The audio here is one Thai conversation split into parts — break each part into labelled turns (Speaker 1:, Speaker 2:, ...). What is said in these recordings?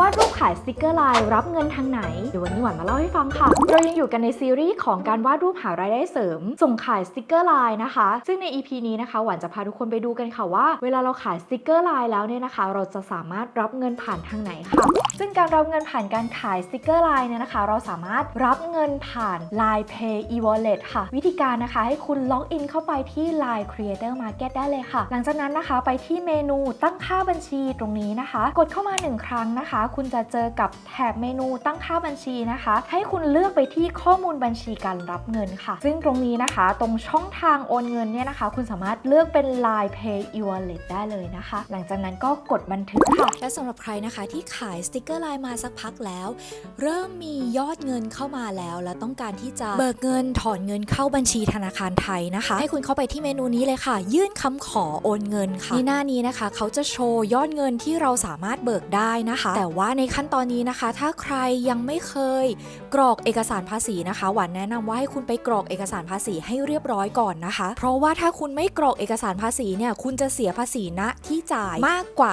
Speaker 1: วาดรูปขายสติกเกอร์ไลน์รับเงินทางไหน เดี๋ยววันนี้หวานมาเล่าให้ฟังค่ะ เรายังอยู่กันในซีรีส์ของการวาดรูปหารายได้เสริม ส่งขายสติกเกอร์ไลน์นะคะ ซึ่งใน EP นี้นะคะหวานจะพาทุกคนไปดูกันค่ะว่า เวลาเราขายสติกเกอร์ไลน์แล้วเนี่ยนะคะ เราจะสามารถรับเงินผ่านทางไหนค่ะ ซึ่งการรับเงินผ่านการขายสติกเกอร์ไลน์เนี่ยนะคะ เราสามารถรับเงินผ่าน Line Pay e-wallet ค่ะ วิธีการนะคะให้คุณล็อกอินเข้าไปที่ Line Creator Market ได้เลยค่ะ หลังจากนั้นนะคะไปที่เมนูตั้งค่าบัญชีตรงนี้นะคะ กดเข้ามา 1 ครั้งนะคะคุณจะเจอกับแถบเมนูตั้งค่าบัญชีนะคะ ให้คุณเลือกไปที่ข้อมูลบัญชีการรับเงินค่ะ ซึ่งตรงนี้นะคะ ตรงช่องทางโอนเงินเนี่ยนะคะ คุณสามารถเลือกเป็น Line Pay e-wallet ได้เลยนะคะ หลังจากนั้นก็กดบันทึกค่ะ
Speaker 2: และสำหรับใครนะคะที่ขายสติกเกอร์ไลน์มาสักพักแล้ว เริ่มมียอดเงินเข้ามาแล้ว และต้องการที่จะเบิกเงินถอนเงินเข้าบัญชีธนาคารไทยนะคะ ให้คุณเข้าไปที่เมนูนี้เลยค่ะ ยื่นคำขอโอนเงินค่ะในหน้านี้นะคะ เขาจะโชว์ยอดเงินที่เราสามารถเบิกได้นะคะ แต่ว่าในขั้นตอนนี้นะคะ ถ้าใครยังไม่เคยกรอกเอกสารภาษีนะคะ หวานแนะนำว่าให้คุณไปกรอกเอกสารภาษีให้เรียบร้อยก่อนนะคะ เพราะว่าถ้าคุณไม่กรอกเอกสารภาษีเนี่ยคุณจะเสียภาษีณที่จ่ายมากกว่า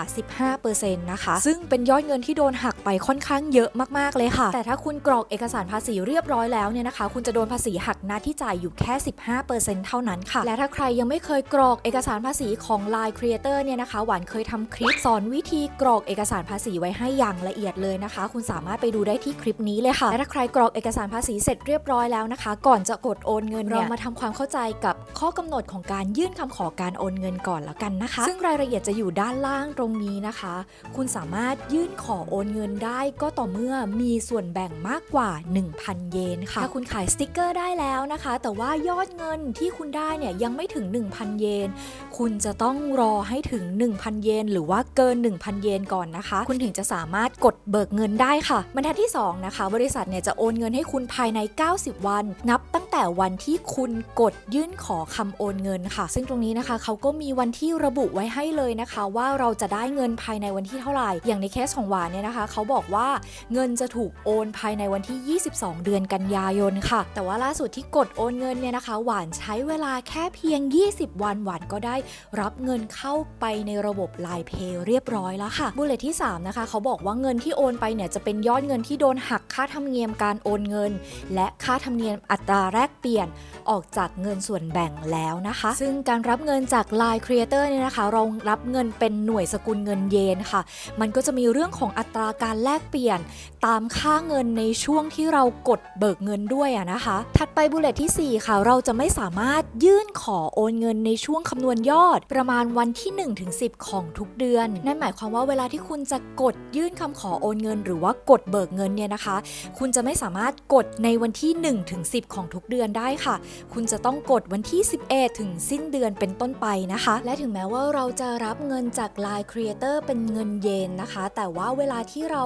Speaker 2: 15%นะคะ ซึ่งเป็นยอดเงินที่โดนหักไปค่อนข้างเยอะมากๆเลยค่ะ แต่ถ้าคุณกรอกเอกสารภาษีเรียบร้อยแล้วเนี่ยนะคะ คุณจะโดนภาษีหักหน้าที่จ่ายอยู่แค่ 15%เท่านั้นค่ะ และถ้าใครยังไม่เคยกรอกเอกสารภาษีของ Line Creator เนี่ยนะคะ หวานเคยทำคลิปสอนวิธีกรอกเอกสารภาษีไว้ให้อย่างละเอียดเลยนะคะ คุณสามารถไปดูได้ที่คลิปนี้เลยค่ะและถ้าใครกรอกเอกสารภาษีเสร็จเรียบร้อยแล้วนะคะ ก่อนจะกดโอนเงินเรามาทำความเข้าใจกับข้อกำหนดของการยื่นคำขอการโอนเงินก่อนแล้วกันนะคะ ซึ่งรายละเอียดจะอยู่ด้านล่างตรงนี้นะคะ คุณสามารถยื่นขอโอนเงินได้ก็ต่อเมื่อมีส่วนแบ่งมากกว่า 1,000 เยนค่ะถ้าคุณขายสติกเกอร์ได้แล้วนะคะ แต่ว่ายอดเงินที่คุณได้เนี่ยยังไม่ถึง 1,000 เยน คุณจะต้องรอให้ถึง 1,000 เยน หรือว่าเกิน 1,000 เยนก่อนนะคะ คุณถึงจะสามารถกดเบิกเงินได้ค่ะบรรทัดที่ 2 นะคะ บริษัทเนี่ยจะโอนเงินให้คุณภายใน 90 วัน นับตั้ง แต่วันที่คุณกดยื่นขอคำโอนเงินค่ะ ซึ่งตรงนี้นะคะเขาก็มีวันที่ระบุไว้ให้เลยนะคะ ว่าเราจะได้เงินภายในวันที่เท่าไหร่ อย่างในเคสของหวานเนี่ยนะคะ เขาบอกว่าเงินจะถูกโอนภายในวันที่ 22 เดือนกันยายนค่ะ แต่ว่าล่าสุดที่กดโอนเงินเนี่ยนะคะ หวานใช้เวลาแค่เพียง 20 วันหวานก็ได้รับเงินเข้าไปในระบบ Line Pay เรียบร้อยแล้วค่ะบุลเลตที่ 3 นะคะ เขาบอกว่าเงินที่โอนไปเนี่ยจะเป็นยอดเงินที่โดนหักค่าธรรมเนียมการโอนเงิน และค่าธรรมเนียมอัตราแลกเปลี่ยนออกจากเงินส่วนแบ่งแล้วนะคะ ซึ่งการรับเงินจาก Line Creator เนี่ยนะคะ เรารับเงินเป็นหน่วยสกุลเงินเยนค่ะ มันก็จะมีเรื่องของอัตราการแลกเปลี่ยน ตามค่าเงินในช่วงที่เรากดเบิกเงินด้วยอะนะคะ ถัดไปบุลเลตที่ 4 ค่ะ เราจะไม่สามารถยื่นขอโอนเงินในช่วงคำนวณยอด ประมาณวันที่1ถึง10 ของทุกเดือน นั่นหมายความว่าเวลาที่คุณจะกดยื่นคำขอโอนเงิน หรือว่ากดเบิกเงินเนี่ยนะคะ คุณจะไม่สามารถกดในวันที่1ถึง10 ของทุกเดือนได้ค่ะ คุณจะต้องกดวันที่ 11 ถึงสิ้นเดือนเป็นต้นไปนะคะ และถึงแม้ว่าเราจะรับเงินจาก Line Creator เป็นเงินเยนนะคะ แต่ว่าเวลาที่เรา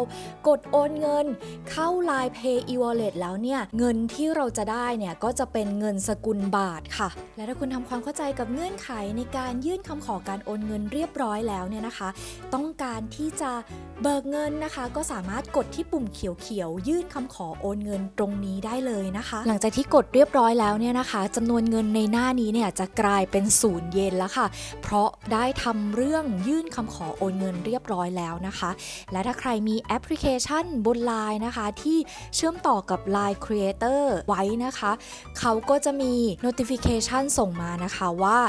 Speaker 2: กดโอนเงินเข้า Line Pay e-wallet แล้วเนี่ยเงินที่เราจะได้เนี่ยก็จะเป็นเงินสกุลบาทค่ะ และถ้าคุณทำความเข้าใจกับเงื่อนไขในการยื่นคำขอการโอนเงินเรียบร้อยแล้วเนี่ยนะคะ ต้องการที่จะเบิกเงินนะคะ ก็สามารถกดที่ปุ่มเขียวๆยื่นคำขอโอนเงินตรงนี้ได้เลยนะคะ หลังจากที่กดเรียบร้อยแล้วเนี่ยนะคะจำนวนเงินในหน้านี้เนี่ยจะกลายเป็นศูนย์เยนแล้วค่ะ เพราะได้ทำเรื่องยื่นคำขอโอนเงินเรียบร้อยแล้วนะคะ และถ้าใครมีแอปพลิเคชันบน Line นะคะ ที่เชื่อมต่อกับ Line Creator ไว้นะคะ เขาก็จะมี notification ส่งมานะคะว่า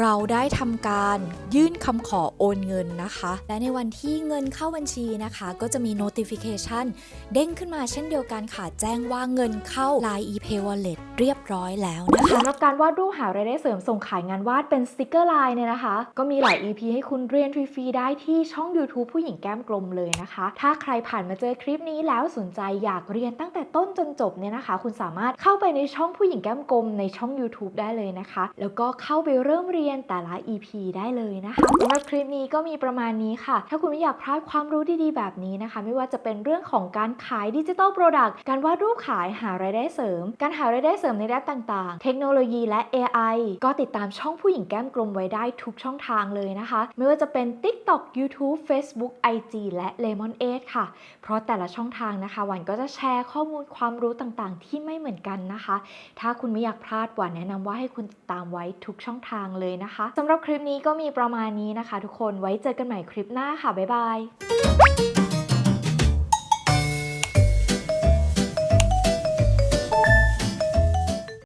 Speaker 2: เราได้ทำการยื่นคำขอโอนเงินนะคะ และในวันที่เงินเข้าบัญชีนะคะ ก็จะมี notification เด้งขึ้นมาเช่นเดียวกันค่ะ แจ้งว่าเงินเข้า Line ePay Wallet เรียบร้อยแล้วนะคะ
Speaker 1: สำหรับการวาดรูปหารายได้เสริมส่งขายงานวาดเป็นสติกเกอร์ไลน์เนี่ยนะคะ ก็มีหลาย EP ให้คุณเรียนฟรีได้ที่ช่อง YouTube ผู้หญิงแก้มกลมเลยนะคะ ถ้าใครผ่านมาเจอคลิปนี้แล้วสนใจอยากเรียนตั้งแต่ต้นจนจบเนี่ยนะคะ คุณสามารถเข้าไปในช่องผู้หญิงแก้มกลมในช่อง YouTube ได้เลยนะคะ แล้วก็เข้าไปเริ่มเรียนแต่ละ EP ได้เลยนะคะสำหรับคลิปนี้ก็มีประมาณนี้ค่ะ ถ้าคุณไม่อยากพลาดความรู้ดีๆ แบบนี้นะคะ ไม่ว่าจะเป็นเรื่องของการขายดิจิทัลโปรดักต์การวาดรูปขายหารายได้เสริม การหารายได้เสริมในด้านต่างๆ เทคโนโลยีและ AI ก็ติดตามช่องผู้หญิงแก้มกลมไว้ได้ทุกช่องทางเลยนะคะ ไม่ว่าจะเป็น TikTok YouTube Facebook IG และ Lemon 8ค่ะ เพราะแต่ละช่องทางนะคะหวันก็จะแชร์ข้อมูลความรู้ต่างๆ ที่ไม่เหมือนกันนะคะ ถ้าคุณไม่อยากพลาดหวานแนะนำว่าให้คุณติดตามไว้ทุกช่องทางเลยนะคะสำหรับคลิปนี้ก็มีประมาณนี้นะคะ ทุกคนไว้เจอกันใหม่คลิปหน้าค่ะบ๊ายบาย